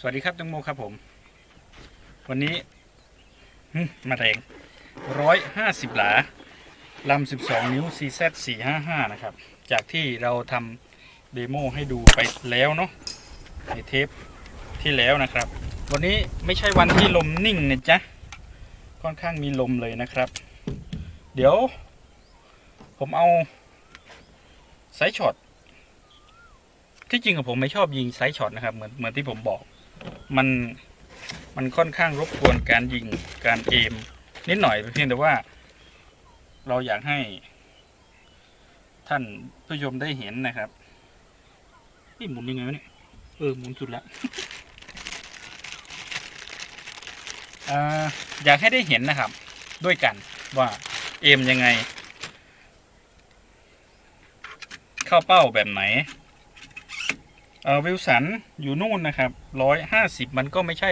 สวัสดีครับตังโมครับผม วันนี้มาแรงร้อยห้าสิบหลาลำสิบสองนิ้ว CZ สี่ห้าห้านะครับ จากที่เราทำเดโมให้ดูไปแล้วเนาะในเทปที่แล้วนะครับ วันนี้ไม่ใช่วันที่ลมนิ่งนะจ๊ะ ค่อนข้างมีลมเลยนะครับ เดี๋ยว ผมเอาไซช็อตที่จริงอะผมไม่ชอบยิงไซส์ช็อตนะครับเหมือนเหมือนที่ผมบอก มันมันค่อนข้างรบกวนการยิงการเอมนิดหน่อยเพียงแต่ว่า เราอยากให้ ท่านผู้ชมได้เห็นนะครับนี่หมุนยังไงวะเนี่ยเออหมุนสุดแล้วอยากให้ได้เห็นนะครับ ด้วยกันว่าเอมยังไง เข้าเป้าแบบไหน วิลสันอยู่นู่นนะครับร้อยห้าสิบมันก็ไม่ใช่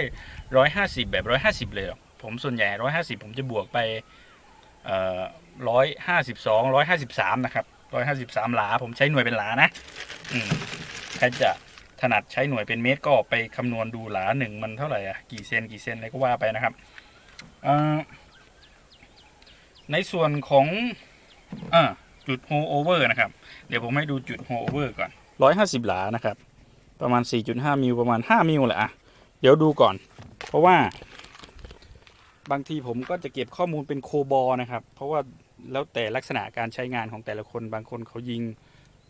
ร้อยห้าสิบแบบร้อยห้าสิบเลยหรอกผมส่วนใหญ่ร้อยห้าสิบผมจะบวกไปเอ่อร้อยห้าสิบสองร้อยห้าสิบสามนะครับร้อยห้าสิบสามหลา ผมใช้หน่วยเป็นหลานะอืมใครจะถนัดใช้หน่วยเป็นเมตรก็ไปคำนวณดูหลาหนึ่งมันเท่าไหร่อะกี่เซนกี่เซนอะไรก็ว่าไปนะครับในส่วนของอจุดโฮโอเวอร์นะครับ เดี๋ยวผมให้ดูจุดโฮโอเวอร์ก่อนร้อยห้าสิบหลานะครับ ประมาณ 4.5 มิลประมาณ 5 มิลแหละอะเดี๋ยวดูก่อน เพราะว่าบางทีผมก็จะเก็บข้อมูลเป็นโคบอลนะครับ เพราะว่าแล้วแต่ลักษณะการใช้งานของแต่ละคนบางคนเขายิง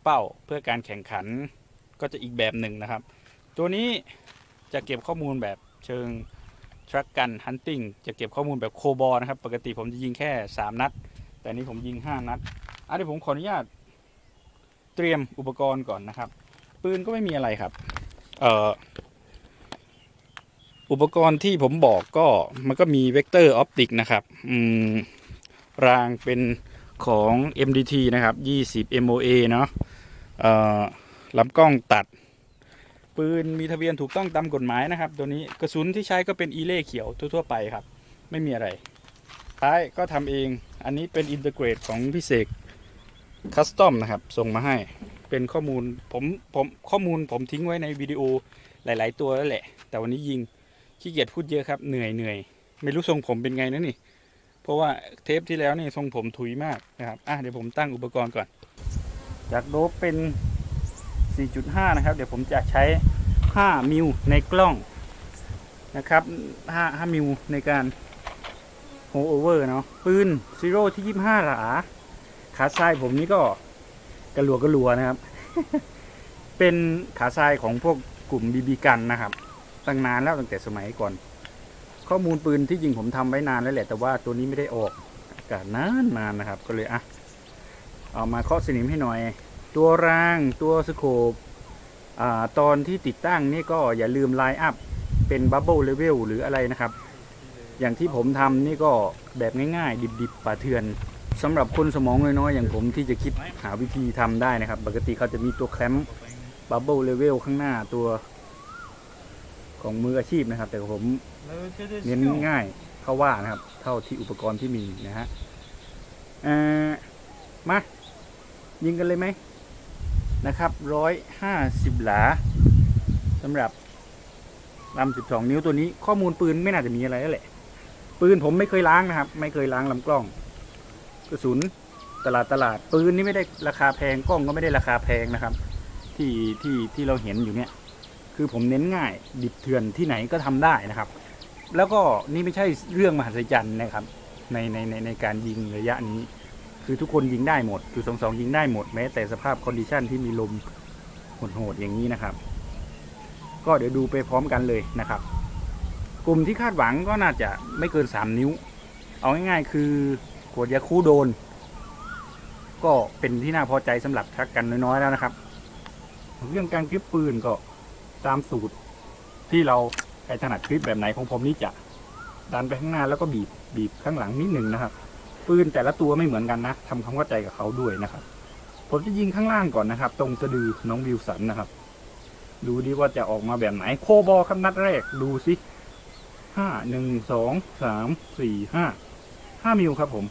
เป้าเพื่อการแข่งขันก็จะอีกแบบหนึ่งนะครับ ตัวนี้จะเก็บข้อมูลแบบเชิงทรัคกันฮันติงจะเก็บข้อมูลแบบโคบอลนะครับ ปกติผมจะยิงแค่ 3 นัด แต่นี้ผมยิง 5 นัดอะเดี๋ยวผมขออนุญาตเตรียมอุปกรณ์ก่อนนะครับ ปืนก็ไม่มีอะไรครับ เอ่อ อุปกรณ์ที่ผมบอกก็มันก็มีเวกเตอร์ออปติกนะครับ อืม รางเป็นของ MDT นะครับ 20 MOA เนาะเอ่อลำกล้องตัด ปืนมีทะเบียนถูกต้องตามกฎหมายนะครับ ตัวนี้กระสุนที่ใช้ก็เป็นอีเล่เขียวทั่วๆไปครับ ไม่มีอะไรท้ายก็ทำเอง อันนี้เป็นอินเตอร์เกรดของพิเศษคัสตอมนะครับ ส่งมาให้ เป็นข้อมูลผมผมข้อมูลผมทิ้งไว้ในวิดีโอหลาย ๆ ตัวแล้วแหละ แต่วันนี้ยิงขี้เกียจพูดเยอะครับเหนื่อยเหนื่อยไม่รู้ทรงผมเป็นไงนะนี่ เพราะว่าเทปที่แล้วนี่ทรงผมถุยมากนะครับอะเดี๋ยวผมตั้งอุปกรณ์ก่อนจากโดบเป็น 4.5 นะครับ เดี๋ยวผมจะใช้ 5 มิลในกล้องนะครับ 5 5มิลในการโฮโอเวอร์เนาะปืนซีโร่ที่ 25 หลาขาซ้ายผมนี่ก็ กระลัวกระลัวนะครับ เป็นขาทรายของพวกกลุ่มบีบีกันนะครับ ตั้งนานแล้วตั้งแต่สมัยก่อน ข้อมูลปืนที่จริงผมทำไว้นานแล้วแหละ แต่ว่าตัวนี้ไม่ได้ออกอากาศนานนานนะครับ ก็เลยอะเอามาเคาะสนิมให้หน่อย ตัวรางตัวสโคปอ่าตอนที่ติดตั้งนี่ก็อย่าลืมไลน์อัพเป็นบับเบิลเลเวลหรืออะไรนะครับ อย่างที่ผมทำนี่ก็แบบง่ายๆ ดิบๆป่าเทือน สำหรับคนสมองน้อยๆอย่างผมที่จะคิดหาวิธีทำได้นะครับ ปกติเขาจะมีตัวแคมป์บับเบิลเลเวลข้างหน้าตัวของมืออาชีพนะครับ แต่ผมเน้นง่ายเข้าว่านะครับ เท่าที่อุปกรณ์ที่มีนะฮะมา ยิงกันเลยไหมนะครับร้อยห้าสิบหลาสำหรับลำสิบสองนิ้วตัวนี้ ข้อมูลปืนไม่น่าจะมีอะไรแล้วแหละ ปืนผมไม่เคยล้างนะครับ ไม่เคยล้างลำกล้อง กระสุนตลาดตลาดปืนนี่ไม่ได้ราคาแพงกล้องก็ไม่ได้ราคาแพงนะครับ ที่ที่ที่เราเห็นอยู่เนี่ย คือผมเน้นง่าย ดิบเถื่อนที่ไหนก็ทำได้นะครับ แล้วก็นี่ไม่ใช่เรื่องมหัศจรรย์นะครับ ในในในในการยิงระยะนี้ คือทุกคนยิงได้หมดจุดสองสองยิงได้หมดแม้แต่สภาพคอนดิชันที่มีลมโหดๆอย่างนี้นะครับ ก็เดี๋ยวดูไปพร้อมกันเลยนะครับ กลุ่มที่คาดหวังก็น่าจะไม่เกิน 3 นิ้ว เอาง่ายๆคือ ขวดยาคูโดน ก็เป็นที่น่าพอใจสำหรับชักกันน้อยๆแล้วนะครับ เรื่องการกริปปืนก็ตามสูตรที่เราใครถนัดกริปแบบไหนของผมนี่จะดันไปข้างหน้าแล้วก็บีบบีบข้างหลังนิดหนึ่งนะครับ ปืนแต่ละตัวไม่เหมือนกันนะทำความเข้าใจกับเขาด้วยนะครับ ผมจะยิงข้างล่างก่อนนะครับ ตรงสะดือน้องวิวสันนะครับ ดูดิว่าจะออกมาแบบไหนโคบอลครับนัดแรกดูสิห้าหนึ่งสองสามสี่ห้าห้ามิลครับผม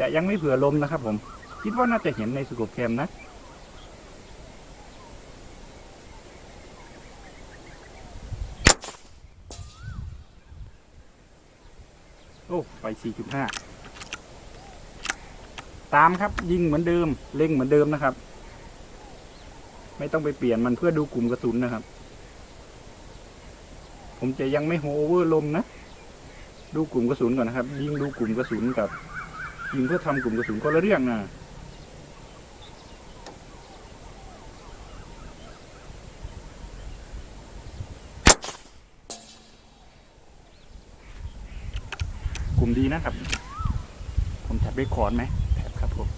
จะยังไม่เผื่อลมนะครับผม คิดว่าน่าจะเห็นในสกุบแคมนะโอ้ไป 4.5 ตามครับยิงเหมือนเดิม เล็งเหมือนเดิมนะครับ ไม่ต้องไปเปลี่ยนมันเพื่อดูกลุ่มกระสุนนะครับ ผมจะยังไม่โฮเวอร์ลมนะ ดูกลุ่มกระสุนก่อนนะครับ ยิงดูกลุ่มกระสุนกับ ยิงเพื่อทำกลุ่มกระสุนคนละเรื่องนะกลุ่มดีนะครับ ผมแท็บได้คอร์ดไหมแท็บครับผม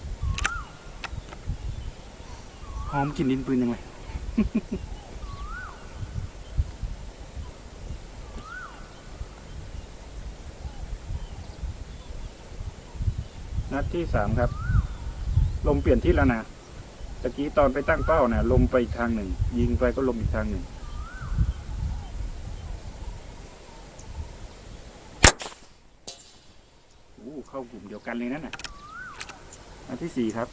หอมกลินดินปืนยังไง ที่สามครับ ลมเปลี่ยนทิศแล้วนะตะกี้ตอนไปตั้งเป้านะลมไปทางหนึ่ง ยิงไปก็ลมอีกทางหนึ่ง อู้เข้ากลุ่มเดียวกันเลยนั่นน่ะ อันที่สี่ครับ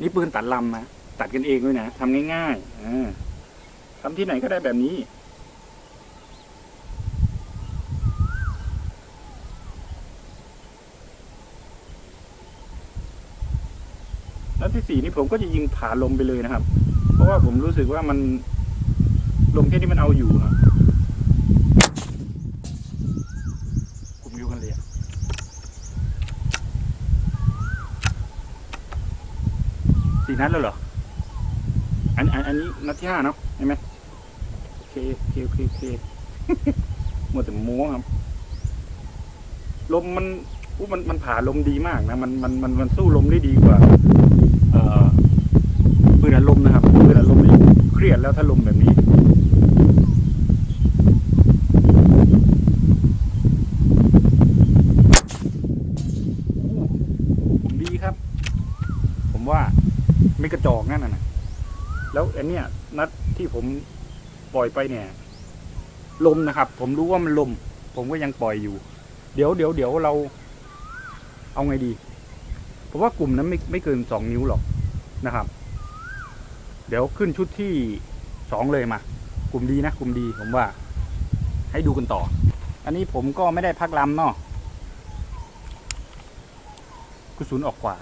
นี่ปืนตัดลำนะ ตัดกันเองด้วยนะทำง่ายๆอ่าทำที่ไหนก็ได้แบบนี้ ที่สี่นี่ผมก็จะยิงผ่าลมไปเลยนะครับ เพราะว่าผมรู้สึกว่ามันลมแค่นี้มันเอาอยู่นะกลุ่มเดียวกันเลยอะสี่นัดแล้วเหรอ อันอันอันนี้นัดที่ห้าเนาะใช่ไหมโอเคโอเคโอเคโอเคหมดแต่โม้ครับ ลมมันอู้มันมันผ่าลมดีมากนะ มันมันมันมันสู้ลมได้ดีกว่า อลมนะครับปือัดลมเครียดแล้วถ้าลมแบบนี้ผมดีครับ ผมว่าไม่กระจอกนั่นน่ะนะแล้วอันเนี้ยนัดที่ผมปล่อยไปเนี่ย ลมนะครับ ผมรู้ว่ามันลม ผมก็ยังปล่อยอยู่ เดี๋ยวเดี๋ยวเดี๋ยวเรา เอาไงดี เพราะว่ากลุ่มนั้นไม่ไม่เกินสองนิ้วหรอกนะครับ เดี๋ยวขึ้นชุดที่สองเลยมา กลุ่มดีนะ กลุ่มดีผมว่า ให้ดูกันต่อ อันนี้ผมก็ไม่ได้พักลำเนาะกระสุนออกขวา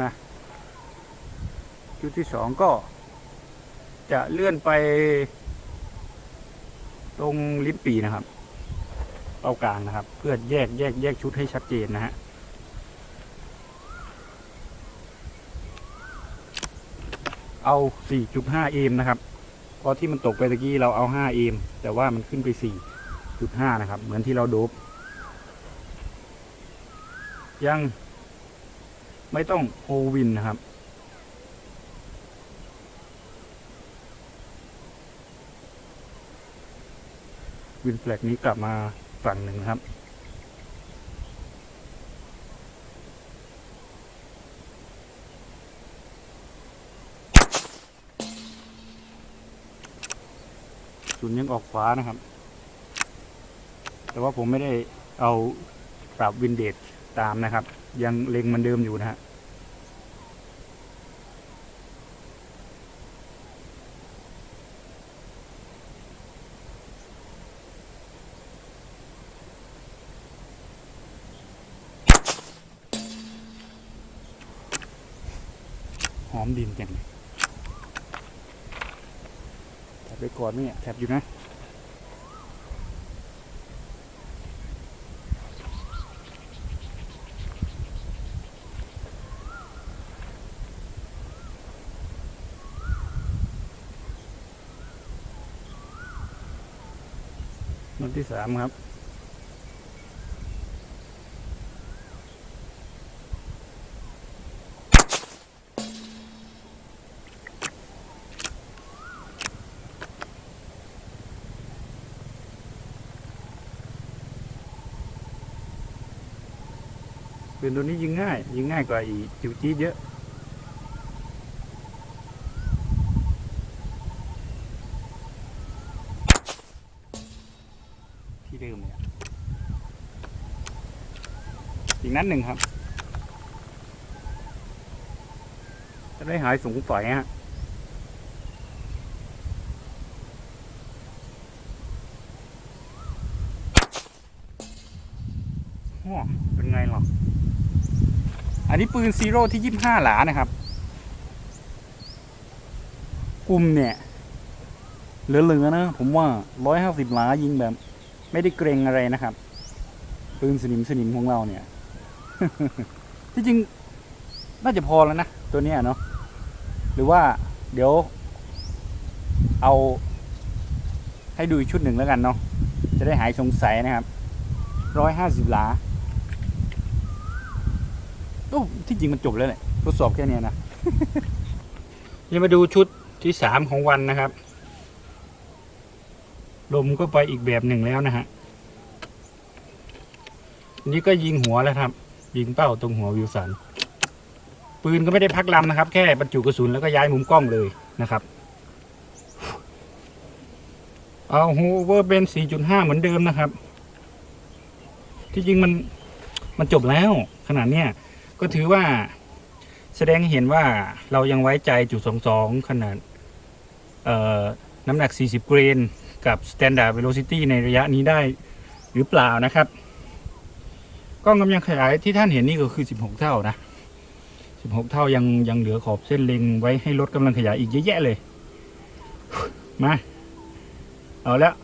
นะชุดที่สองก็ จะเลื่อนไป ตรงลิ้นปีนะครับเป้ากลางนะครับ เพื่อแยกแยกแยกชุดให้ชัดเจนนะฮะ เอา 4.5 เอมนะครับ เพราะที่มันตกไปตะกี้เราเอา 5 เอม แต่ว่ามันขึ้นไป 4.5 นะครับ เหมือนที่เราโดบยังไม่ต้องโฮวินนะครับ วินแฟลกนี้กลับมาฝั่งหนึ่งนะครับ ศูนย์ยังออกขวานะครับ แต่ว่าผมไม่ได้เอาปรับวินเดจตามนะครับ ยังเล็งมันเดิมอยู่นะฮะหอมดินจังเลยแถ บไปก่อนไหมเนี่ยแถบอยู่นะนัดที่สามครับ ปืนตัวนี้ยิงง่าย ยิงง่ายกว่าอีจิวจี้เยอะที่เดิมเลยอีกนัดหนึ่งครับ จะได้หายสูงฝ่อยฮะเป็นไงหรอ อันนี้ปืนซีโร่ที่ยี่ห้าหลานะครับ กลุ่มเนี่ยเหลือๆนะ ผมว่าร้อยห้าสิบหลายิงแบบ ไม่ได้เกรงอะไรนะครับ ปืนสนิมสนิมของเราเนี่ย ที่จริงน่าจะพอแล้วนะ ตัวเนี้ยเนาะหรือว่าเดี๋ยว เอา ให้ดูอีกชุดหนึ่งแล้วกันเนาะจะได้หายสงสัยนะครับร้อยห้าสิบหลา โอ้ที่จริงมันจบแล้วแหละทดสอบแค่เนี้ยนะยังมาดูชุดที่สามของวันนะครับ ลมก็ไปอีกแบบหนึ่งแล้วนะฮะนนี้ก็ยิงหัวแล้วครับ ยิงเป้าตรงหัววิวสัน ปืนก็ไม่ได้พักลำนะครับ แค่บรรจุกระสุนแล้วก็ย้ายมุมกล้องเลยนะครับ เอาฮูเวอร์เป็น 4.5 เหมือนเดิมนะครับ ที่จริงมันมันจบแล้วขนาดเนี้ย ก็ถือว่าแสดงให้เห็นว่าเรายังไว้ใจจุด22ขนาดน้ำหนัก 40 เกรน กับ Standard Velocity ในระยะนี้ได้หรือเปล่านะครับ กล้องกำลังขยายที่ท่านเห็นนี่ก็คือ 16 เท่านะ 16 เท่ายังยังเหลือขอบเส้นเล็งไว้ให้ลดกำลังขยายอีกเยอะแยะเลย มา เอาแล้ว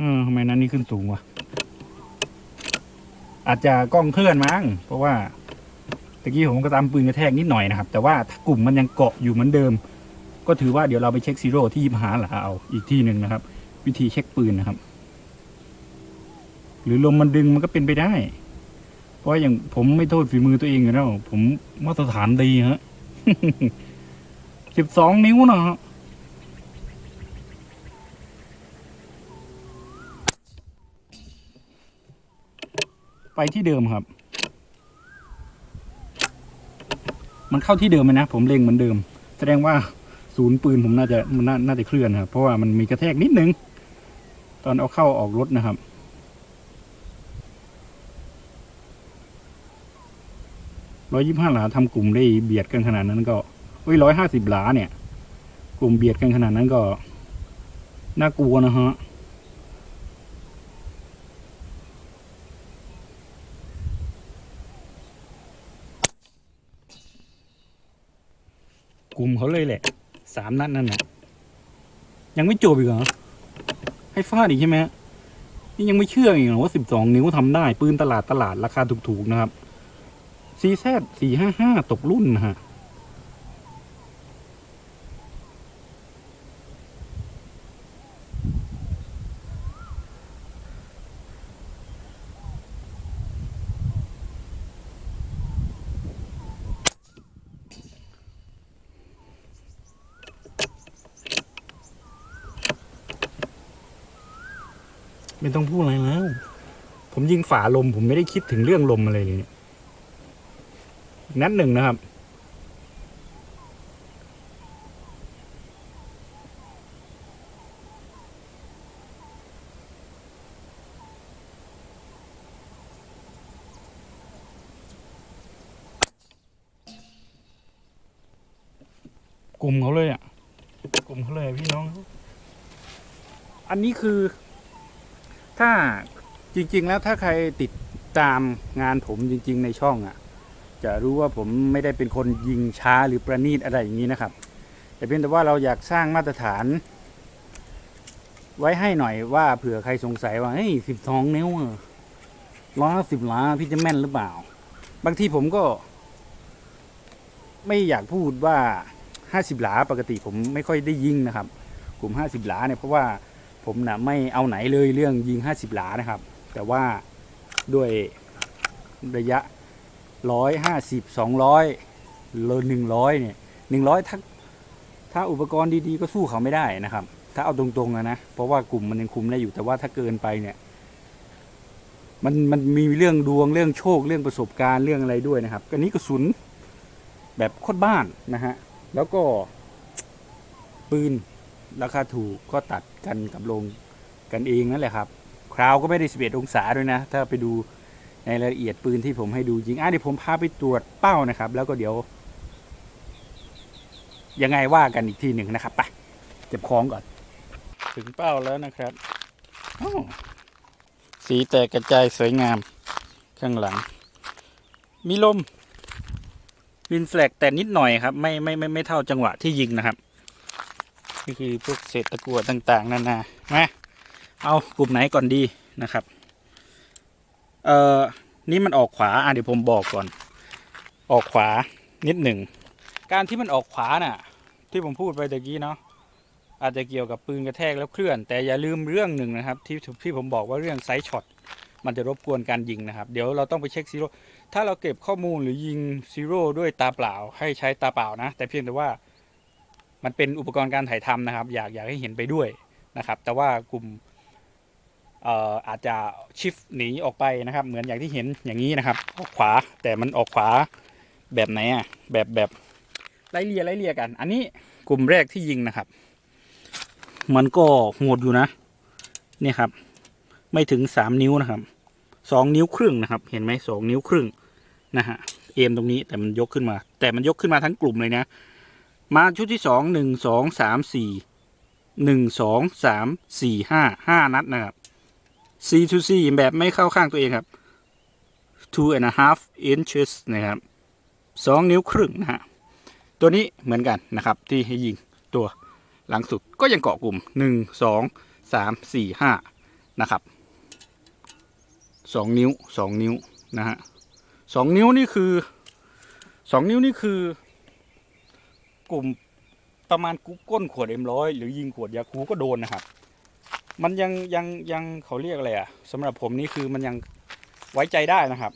ออทำไมนั้นนี่ขึ้นสูงวะอาจจะกล้องเคลื่อนมั้งเพราะว่าตะกี้ผมก็ตามปืนกระแทกนิดหน่อยนะครับ แต่ว่าถ้ากลุ่มมันยังเกาะอยู่เหมือนเดิม ก็ถือว่าเดี๋ยวเราไปเช็คซีโร่ที่ยิมหาหลาเอาอีกที่หนึ่งนะครับ วิธีเช็คปืนนะครับ หรือลมมันดึงมันก็เป็นไปได้ เพราะอย่างผมไม่โทษฝีมือตัวเองอยู่แล้วผมมาตรฐานดีฮะสิบสองนิ้วนะฮะ ไปที่เดิมครับ มันเข้าที่เดิมไหมนะ ผมเล็งเหมือนเดิม แสดงว่าศูนย์ปืนผมน่าจะมันน่าน่าจะเคลื่อนครับเพราะว่ามันมีกระแทกนิดนึง ตอนเอาเข้าออกรถนะครับร้อยยี่ห้าหลาทำกลุ่มได้เบียดกันขนาดนั้นก็เอ้ยร้อยห้าสิบหลาเนี่ย กลุ่มเบียดกันขนาดนั้นก็ น่ากลัวนะฮะ กลุ่มเขาเลยแหละสามนัดนั่นน่ะยังไม่จบอีกเหรอให้ฟาดอีกใช่ไหมนี่ยังไม่เชื่ออีกเหรอว่าสิบสองนิ้วทำได้ ปืนตลาดตลาดราคาถูกๆนะครับซีแซดสี่ห้าห้าตกรุ่นนะฮะ ไม่ต้องพูดอะไรแล้ว ผมยิงฝาลม ผมไม่ได้คิดถึงเรื่องลมอะไรเลยนัดหนึ่งนะครับ กลุ่มเขาเลยอะ กลุ่มเขาเลยพี่น้อง อันนี้คือ ถ้าจริง ๆ แล้วถ้าใครติดตามงานผมจริง ๆ ในช่องอะ จะรู้ว่าผมไม่ได้เป็นคนยิงช้าหรือประณีตอะไรอย่างนี้นะครับ แต่เพียงแต่ว่าเราอยากสร้างมาตรฐาน ไว้ให้หน่อยว่าเผื่อใครสงสัยว่าเฮ้ยสิบสองนิ้วร้อยสิบล้าพี่จะแม่นหรือเปล่า บางทีผมก็ ไม่อยากพูดว่าห้าสิบหลาปกติผมไม่ค่อยได้ยิงนะครับ กลุ่มห้าสิบหลาเนี่ยเพราะว่า ผมนะไม่เอาไหนเลยเรื่องยิงห้าสิบหลานะครับ แต่ว่าด้วยระยะร้อยห้าสิบสองร้อยโลหนึ่งร้อยเนี่ยหนึ่งร้อยถ้าถ้าอุปกรณ์ดีๆ ก็สู้เขาไม่ได้นะครับ ถ้าเอาตรงๆนะนะ เพราะว่ากลุ่มมันยังคุมได้อยู่แต่ว่าถ้าเกินไปเนี่ยมันมันมีเรื่องดวงเรื่องโชคเรื่องประสบการณ์เรื่องอะไรด้วยนะครับอันนี้กระสุนแบบโคตรบ้านนะฮะแล้วก็ปืน ราคาถูกก็ตัดกันกับโรงกันเองนั่นแหละครับคราวก็ไม่ได้11องศาด้วยนะ ถ้าไปดูในรายละเอียดปืนที่ผมให้ดูจริงอะเดี๋ยวผมพาไปตรวจเป้านะครับ แล้วก็เดี๋ยว ยังไงว่ากันอีกทีหนึ่งนะครับไปเก็บของก่อน ถึงเป้าแล้วนะครับสีแตกกระจายสวยงามข้างหลัง มีลมวินแฟลกแต่นิดหน่อยครับ ไม่ไม่ไม่ไม่เท่าจังหวะที่ยิงนะครับ นี่คือพวกเศษตะกั่วต่างๆนานามาเอากลุ่มไหนก่อนดีนะครับ เอ่อ นี่มันออกขวา อะเดี๋ยวผมบอกก่อน ออกขวานิดหนึ่ง การที่มันออกขวาน่ะ ที่ผมพูดไปตะกี้เนาะ อาจจะเกี่ยวกับปืนกระแทกแล้วเคลื่อน แต่อย่าลืมเรื่องหนึ่งนะครับ ที่ที่ผมบอกว่าเรื่องไซส์ช็อต มันจะรบกวนการยิงนะครับ เดี๋ยวเราต้องไปเช็คซีโร่ ถ้าเราเก็บข้อมูลหรือยิงซีโร่ด้วยตาเปล่า ให้ใช้ตาเปล่านะ แต่เพียงแต่ว่า มันเป็นอุปกรณ์การถ่ายทำนะครับ อยากอยากให้เห็นไปด้วยนะครับ แต่ว่ากลุ่มเอ่ออาจจะชิฟหนีออกไปนะครับ เหมือนอย่างที่เห็นอย่างนี้นะครับ ออกขวาแต่มันออกขวาแบบไหนอะแบบแบบไล่เลียไล่เลียกัน อันนี้กลุ่มแรกที่ยิงนะครับ มันก็โหดอยู่นะเนี่ยครับ ไม่ถึงสามนิ้วนะครับสองนิ้วครึ่งนะครับ เห็นไหมสองนิ้วครึ่งนะฮะเอมตรงนี้แต่มันยกขึ้นมา แต่มันยกขึ้นมาทั้งกลุ่มเลยนะ มาชุดที่สองหนึ่งสองสามสี่หนึ่งสองสามสี่ห้าห้านัดนะครับ C to C แบบไม่เข้าข้างตัวเองครับ two and a half inches นะครับสองนิ้วครึ่งนะฮะ ตัวนี้เหมือนกันนะครับที่ให้ยิงตัวหลังสุดก็ยังเกาะกลุ่มหนึ่งสองสามสี่ห้านะครับสองนิ้วสองนิ้วนะฮะสองนิ้วนี่คือสองนิ้วนี่คือ กลุ่มประมาณกุก้นขวดเอ็มร้อยหรือยิงขวดยาคูก็โดนนะครับ มันยังยังยังเขาเรียกอะไรอะสำหรับผมนี่คือมันยังไว้ใจได้นะครับ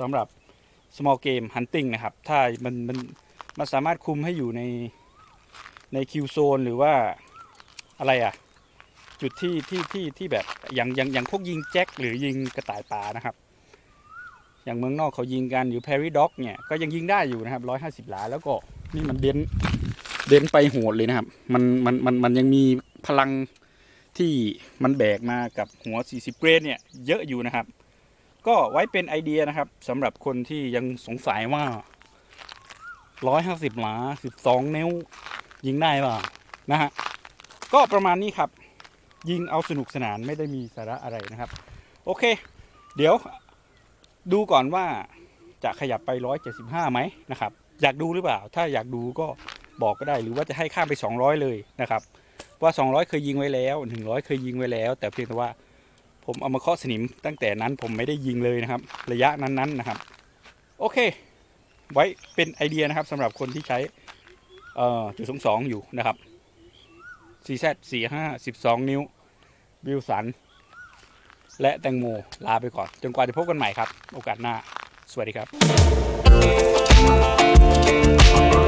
สำหรับ small game hunting นะครับ ถ้ามันมันมันสามารถคุมให้อยู่ในในคิวโซนหรือว่าอะไรอะจุดที่ที่ที่ที่แบบอย่างอย่างอย่างพวกยิงแจ็คหรือยิงกระต่ายป่านะครับ อย่างเมืองนอกเขายิงกันอยู่แพริด็อกเนี่ยก็ยังยิงได้อยู่นะครับร้อยห้าสิบหลาแล้วก็ นี่มันเด่นเด่นไปโหดเลยนะครับ มันมันมันมันยังมีพลังที่มันแบกมากับหัว 40 เกรดเนี่ยเยอะอยู่นะครับ ก็ไว้เป็นไอเดียนะครับสำหรับคนที่ยังสงสัยว่า 150 หลา 12 นิ้ว ยิงได้ป่านะฮะก็ประมาณนี้ครับ ยิงเอาสนุกสนานไม่ได้มีสาระอะไรนะครับ โอเค เดี๋ยวดูก่อนว่าจะขยับไป 175ไหมนะครับ อยากดูหรือเปล่า ถ้าอยากดูก็บอกก็ได้ หรือว่าจะให้ข้ามไป 200 เลยนะครับ ว่า 200 เคยยิงไว้แล้ว 100 เคยยิงไว้แล้ว แต่เพียงแต่ว่าผมเอามาเคาะสนิมตั้งแต่นั้นผมไม่ได้ยิงเลยนะครับ ระยะนั้นๆนะครับ โอเค ไว้เป็นไอเดียนะครับสำหรับคนที่ใช้จุดสองสองอยู่นะครับ CZ 45 12 นิ้วบิลสัน และแตงโมลาไปก่อน จนกว่าจะพบกันใหม่ครับ โอกาสหน้า สวัสดีครับ Oh,